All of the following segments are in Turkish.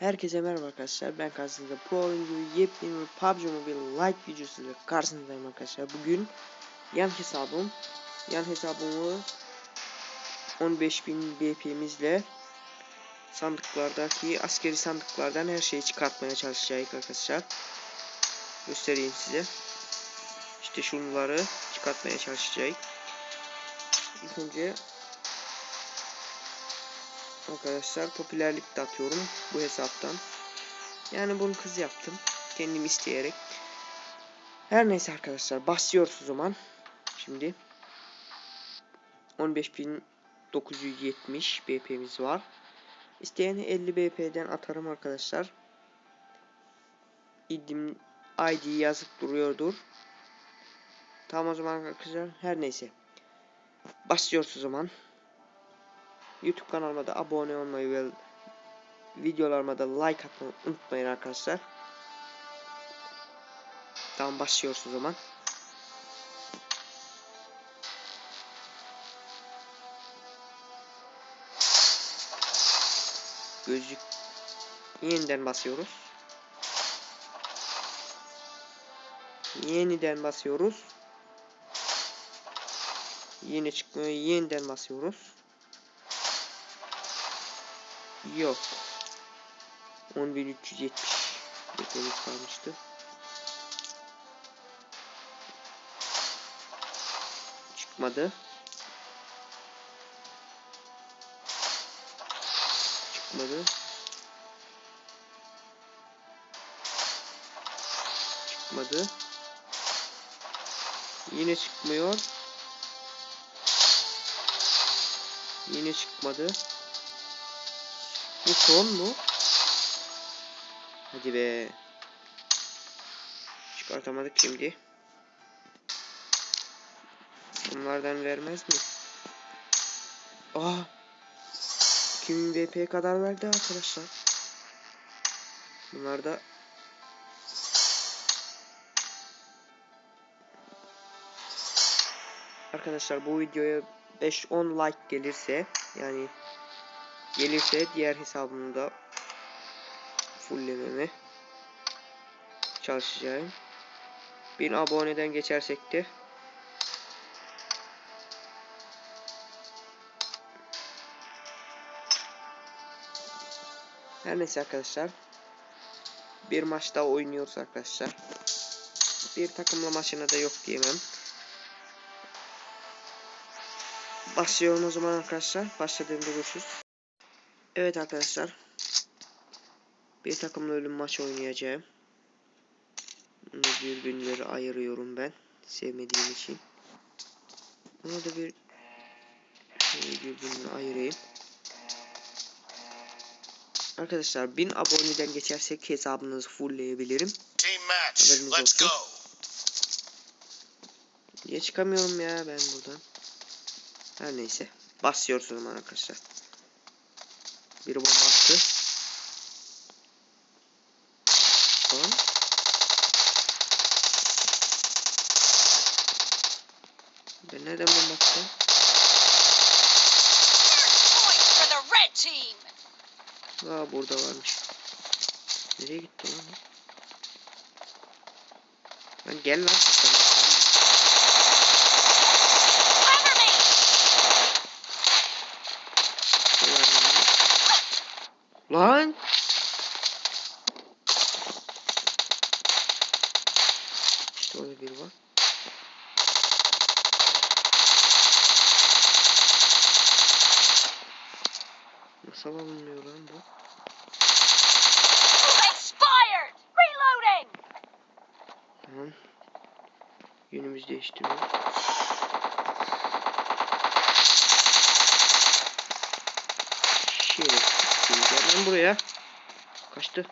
Herkese merhaba arkadaşlar. Ben karşınızda Pro oyuncu yepyeni bir PUBG Mobile Lite videosuyla karşınızdayım arkadaşlar. Bugün yan hesabım, yan hesabımı 15.000 BP'mizle sandıklardaki askeri sandıklardan her şeyi çıkartmaya çalışacağız arkadaşlar. Göstereyim size. İşte şunları çıkartmaya çalışacağız. İlk önce Arkadaşlar popülerlik de atıyorum bu hesaptan. Yani bunu kız yaptım. Kendim isteyerek. Her neyse arkadaşlar başlıyoruz o zaman. Şimdi 15970 BP'miz var. İsteyen 50 BP'den atarım arkadaşlar. İdim ID yazıp duruyordur. Tamam o zaman arkadaşlar her neyse. Başlıyoruz o zaman. YouTube kanalıma da abone olmayı ve videolarıma da like atmayı unutmayın arkadaşlar. Tamam başlıyoruz o zaman. Gözlük yeniden basıyoruz. Yeniden basıyoruz. Yine çıkmıyor. Yeniden basıyoruz. Yok. 10.370 beklemiz kalmıştı. Çıkmadı. Çıkmadı. Çıkmadı. Yine çıkmıyor. Yine çıkmadı. Bu son mu? Hadi be. Çıkartamadık şimdi. Bunlardan vermez mi? Aa. 2000 VP'ye kadar verdi arkadaşlar. Bunlar da Arkadaşlar bu videoya 5-10 like gelirse yani gelirse diğer hesabımda fulllememe çalışacağım. 1000 aboneden geçersek de Her neyse arkadaşlar. Bir maç daha oynuyoruz arkadaşlar. Bir takımla maçına da yok diyemem. Başlıyorum o zaman arkadaşlar. Başladığımda görüşürüz. Evet arkadaşlar. Bir takımla ölüm maç oynayacağım. Bunu dürbünleri ayırıyorum ben. Sevmediğim için. Buna da bir dürbününü ayırayım. Arkadaşlar 1000 aboneden geçersek hesabınızı fullleyebilirim. Haberiniz Let's olsun. Niye çıkamıyorum ya ben buradan? Her neyse. Basıyoruz o zaman arkadaşlar. Bir bomba attı. Tamam. Ben nereden bomba attım? Aa burada varmış. Nereye gitti lan? Lan gel lan. sen. Cover me. Lan. İşte orada biri var. Nasıl alınmıyor lan bu? Expired. Reloading. Tamam. Yönümüzü değiştiriyor. Şimdi gel lan buraya. Kaçtı.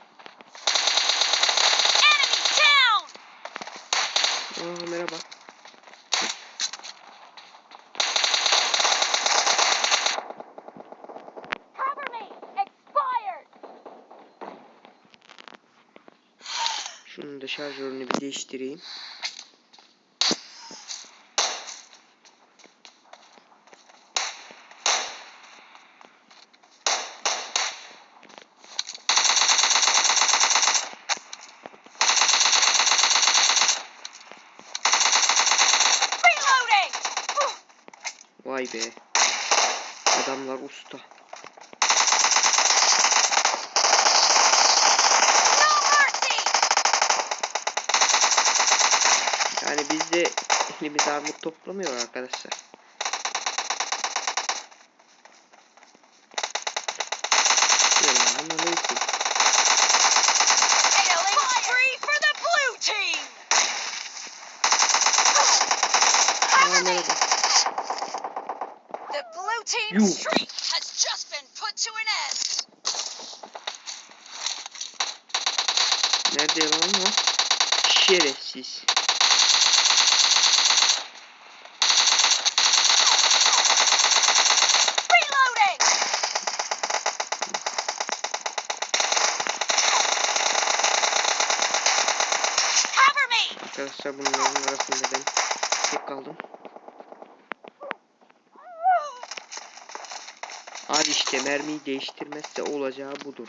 Aa merhaba. şarjörünü bir değiştireyim. Vay be. Adamlar usta. Yani bizde elimiz armut toplamıyor arkadaşlar. Selamünaleyküm. Killing spree for the Arkadaşlar bunların arasında ben tek kaldım. Al işte mermiyi değiştirmezse olacağı budur.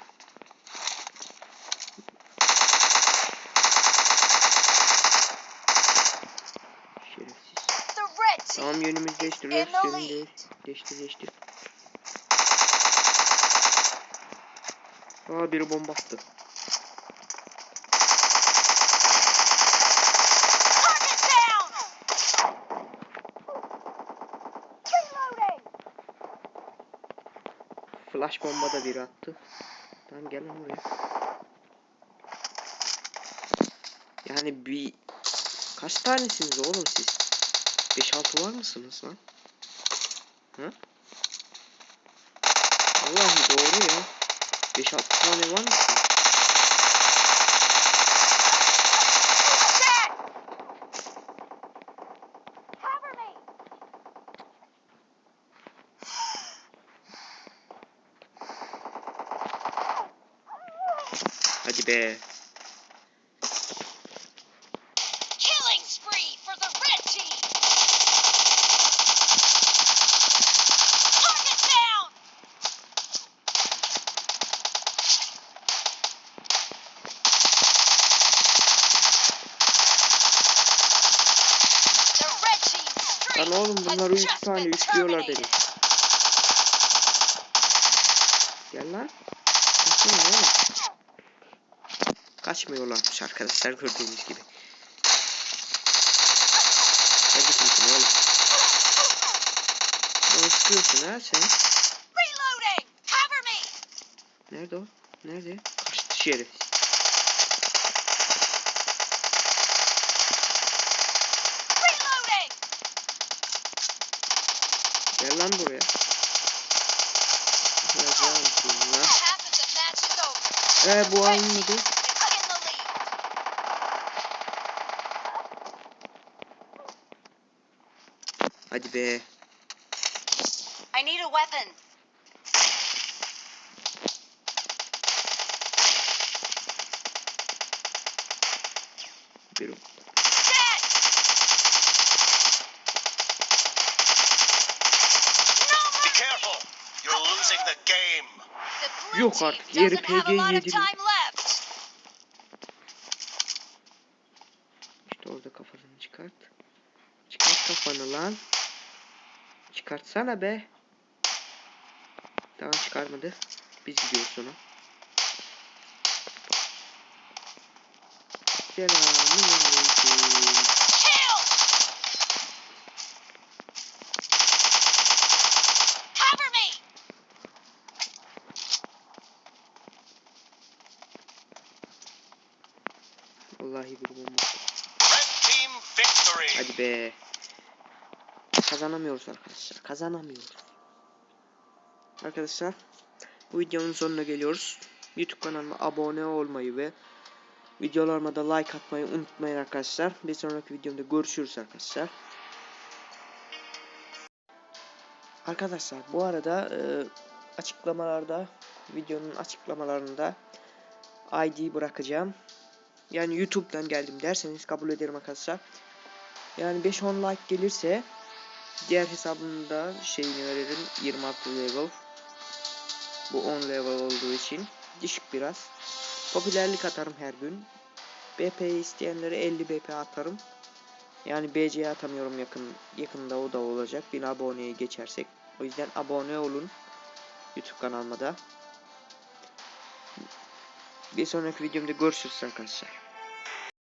Şerefsiz. Tamam yönümüzü is değiştiriyoruz. in the Yönünü lead. değiş değiştir değiştir. Aa biri bomba attı. Flash bomba da biri attı. Tamam gel lan buraya. Yani bir kaç tanesiniz oğlum siz? 5-6 var mısınız lan? Hı? Vallahi doğru ya. 5-6 tane var mısın? Team's streak Lan oğlum bunlar has 3 just tane been üçlüyorlar beni. Gel lan. Kaçın oğlum. Kaçmıyorlarmış arkadaşlar gördüğünüz gibi. Hadi kimsin oğlum? Bana sıkıyorsun ha sen. Nerede o? Nerede? Kaçtı. Reloading! Gel lan buraya. Ya canım senin lan. Ee The bu red Hadi be. I need a weapon. Bir Dead! No Be mercy! careful. You're losing the game. The blue Yok artık, yeri PG lot of yedi. time left. İşte orada kafasını çıkart. Çıkart kafanı lan. Çıkartsana be. Tamam çıkarmadı. Biz gidiyoruz sonra. Selamünaleyküm. Vallahi bir bomba. Hadi be. Kazanamıyoruz arkadaşlar. Kazanamıyoruz. Arkadaşlar bu videonun sonuna geliyoruz. YouTube kanalıma abone olmayı ve videolarıma da like atmayı unutmayın arkadaşlar. Bir sonraki videomda görüşürüz arkadaşlar. Arkadaşlar bu arada e, açıklamalarda videonun açıklamalarında ID bırakacağım. Yani YouTube'dan geldim derseniz kabul ederim arkadaşlar. Yani 5-10 like gelirse diğer hesabımda şeyini veririm 26 level. Bu 10 level olduğu için düşük biraz. Popülerlik atarım her gün. BP isteyenlere 50 BP atarım. Yani BC'ye atamıyorum yakın yakında o da olacak. Bin aboneye geçersek. O yüzden abone olun. YouTube kanalıma da. Bir sonraki videomda görüşürüz arkadaşlar.